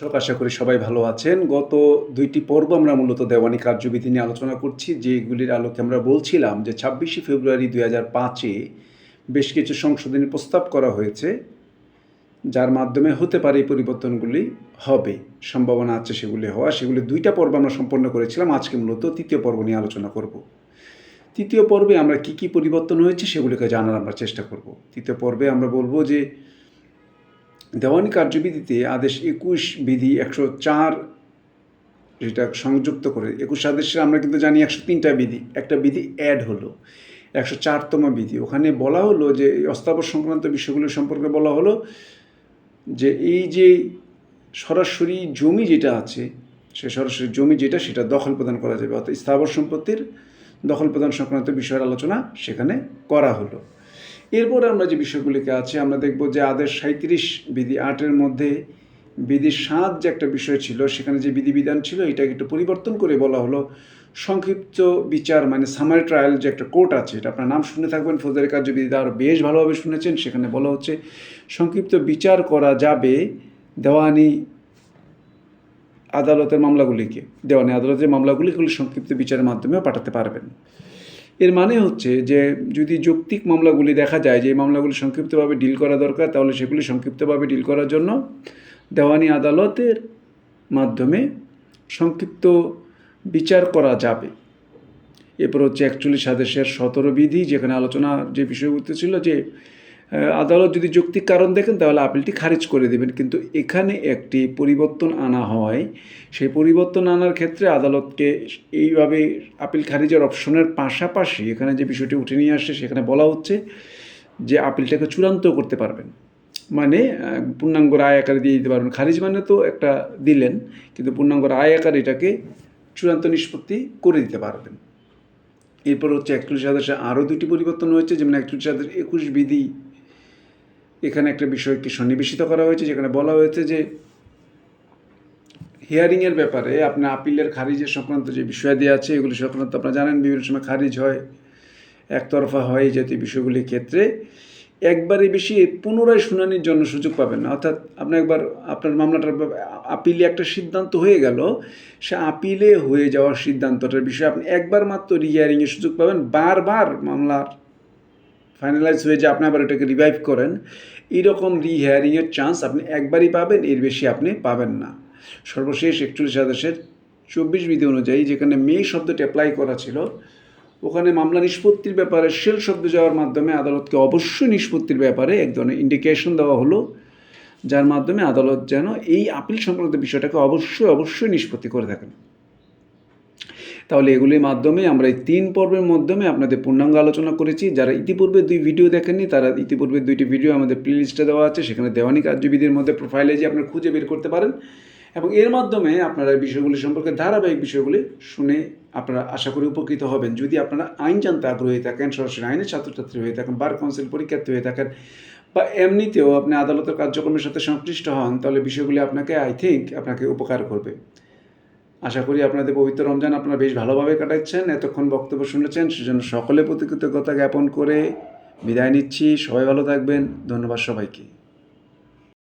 দর্শক, আশা করি সবাই ভালো আছেন। গত দুইটি পর্ব আমরা মূলত দেওয়ানি কার্যবিধি নিয়ে আলোচনা করছি, যেগুলির আলোকে আমরা বলছিলাম যে ছাব্বিশে ফেব্রুয়ারি দুই হাজার পাঁচে বেশ কিছু সংশোধনী প্রস্তাব করা হয়েছে, যার মাধ্যমে হতে পারে এই পরিবর্তনগুলি হবে। সম্ভাবনা আছে সেগুলি হওয়া। সেগুলি দুইটা পর্ব আমরা সম্পন্ন করেছিলাম। আজকে মূলত তৃতীয় পর্ব নিয়ে আলোচনা করব। তৃতীয় পর্বে আমরা কি কি পরিবর্তন হয়েছে সেগুলিকে জানার আমরা চেষ্টা করব। তৃতীয় পর্বে আমরা বলব যে দেওয়ানি কার্যবিধিতে আদেশ একুশ বিধি একশো চার যেটা সংযুক্ত করে, একুশ আদেশে আমরা কিন্তু জানি একশো তিনটা বিধি। একটা বিধি অ্যাড হলো, একশো চারতম বিধি। ওখানে বলা হলো যে, এই অস্থাবর সংক্রান্ত বিষয়গুলো সম্পর্কে বলা হলো যে, এই যে সরাসরি জমি যেটা আছে, সে সরাসরি জমি যেটা, সেটা দখল প্রদান করা যাবে। অর্থাৎ স্থাবর সম্পত্তির দখল প্রদান সংক্রান্ত বিষয়ের আলোচনা সেখানে করা হলো। এরপর আমরা যে বিষয়গুলিকে আছে, আমরা দেখব যে আদেশ সাঁত্রিশ বিধি আটের মধ্যে বিধি সাত যে একটা বিষয় ছিল, সেখানে যে বিধিবিধান ছিল, এটাকে একটু পরিবর্তন করে বলা হলো সংক্ষিপ্ত বিচার মানে সামারি ট্রায়াল যে একটা কোর্ট আছে, এটা আপনার নাম শুনে থাকবেন, ফৌজদারি কার্যবিধিতে আরও বেশ ভালোভাবে শুনেছেন, সেখানে বলা হচ্ছে সংক্ষিপ্ত বিচার করা যাবে দেওয়ানি আদালতের মামলাগুলিকে, দেওয়ানি আদালতের মামলাগুলিগুলি সংক্ষিপ্ত বিচারের মাধ্যমেও পাঠাতে পারবেন। এর মানে হচ্ছে যে যদি যৌক্তিক মামলাগুলি দেখা যায় যে মামলাগুলি সংক্ষিপ্তভাবে ডিল করা দরকার, তাহলে সেগুলি সংক্ষিপ্তভাবে ডিল করার জন্য দেওয়ানি আদালতের মাধ্যমে সংক্ষিপ্ত বিচার করা যাবে। এরপর হচ্ছে একচল্লিশ আদেশের সতেরো বিধি, যেখানে আলোচনা যে বিষয়বস্তু ছিল যে আদালত যদি যৌক্তিক কারণ দেখেন, তাহলে আপিলটি খারিজ করে দেবেন। কিন্তু এখানে একটি পরিবর্তন আনা হয়। সেই পরিবর্তন আনার ক্ষেত্রে আদালতকে এইভাবে আপিল খারিজের অপশনের পাশাপাশি এখানে যে বিষয়টি উঠে নিয়ে আসছে, সেখানে বলা হচ্ছে যে আপিলটাকে চূড়ান্ত করতে পারবেন। মানে পূর্ণাঙ্গ রায় আকারে দিয়ে দিতে পারবেন। খারিজ মানে তো একটা দিলেন, কিন্তু পূর্ণাঙ্গ রায় আকারে এটাকে চূড়ান্ত নিষ্পত্তি করে দিতে পারবেন। এরপর হচ্ছে একচল্লিশ আদেশে আরও দুটি পরিবর্তন হয়েছে, যেমন একচল্লিশ আদেশ একুশ বিধি এখানে একটা বিষয়কে সন্নিবেশিত করা হয়েছে, যেখানে বলা হয়েছে যে হিয়ারিংয়ের ব্যাপারে আপনার আপিলের খারিজের সংক্রান্ত যে বিষয় বিষয়াদি আছে, এগুলি সংক্রান্ত আপনারা জানেন, বিভিন্ন সময় খারিজ হয়, একতরফা হয় এই জাতীয় বিষয়গুলির ক্ষেত্রে। একবারে বেশি পুনরায় শুনানির জন্য সুযোগ পাবেন না। অর্থাৎ আপনি একবার আপনার মামলাটার আপিলে একটা সিদ্ধান্ত হয়ে গেল, সে আপিলে হয়ে যাওয়ার সিদ্ধান্তটার বিষয়ে আপনি একবার মাত্র রিহিয়ারিংয়ের সুযোগ পাবেন। বারবার মামলার ফাইনালাইজ হয়ে যে আপনি আবার এটাকে রিভাইভ করেন, এইরকম রিহিয়ারিংয়ের চান্স আপনি একবারই পাবেন, এর বেশি আপনি পাবেন না। সর্বশেষ একচল্লিশ আদেশের চব্বিশ বিধি অনুযায়ী যেখানে মে শব্দটি অ্যাপ্লাই করা ছিল, ওখানে মামলা নিষ্পত্তির ব্যাপারে শেল শব্দ যাওয়ার মাধ্যমে আদালতকে অবশ্যই নিষ্পত্তির ব্যাপারে এক ধরনের ইন্ডিকেশন দেওয়া হলো, যার মাধ্যমে আদালত যেন এই আপিল সংক্রান্ত বিষয়টাকে অবশ্যই অবশ্যই নিষ্পত্তি করে থাকেন। তাহলে এগুলির মাধ্যমে আমরা এই তিন পর্বের মাধ্যমে আপনাদের পূর্ণাঙ্গ আলোচনা করেছি। যারা ইতিপূর্বে দুই ভিডিও দেখেননি, তারা ইতিপূর্বে দুইটি ভিডিও আমাদের প্লে লিস্টে দেওয়া আছে। সেখানে দেওয়ানি কার্যবিধির মধ্যে প্রোফাইলে যে আপনারা খুঁজে বের করতে পারেন। এবং এর মাধ্যমে আপনারা এই বিষয়গুলি সম্পর্কে ধারাবাহিক বিষয়গুলি শুনে আপনারা আশা করি উপকৃত হবেন। যদি আপনারা আইন জানতে আগ্রহী থাকেন, সরাসরি আইনের ছাত্রছাত্রী হয়ে থাকেন, বার কাউন্সিল পরীক্ষার্থী হয়ে থাকেন, বা এমনিতেও আপনি আদালতের কার্যক্রমের সাথে সংশ্লিষ্ট হন, তাহলে বিষয়গুলি আপনাকে আই থিঙ্ক আপনাকে উপকার করবে। আশা করি আপনাদের পবিত্র রমজান আপনারা বেশ ভালোভাবে কাটাচ্ছেন, এতক্ষণ বক্তব্য শুনেছেন সেজন্য সকলে প্রতি কৃতজ্ঞতা জ্ঞাপন করে বিদায় নিচ্ছি। সবাই ভালো থাকবেন। ধন্যবাদ সবাইকে।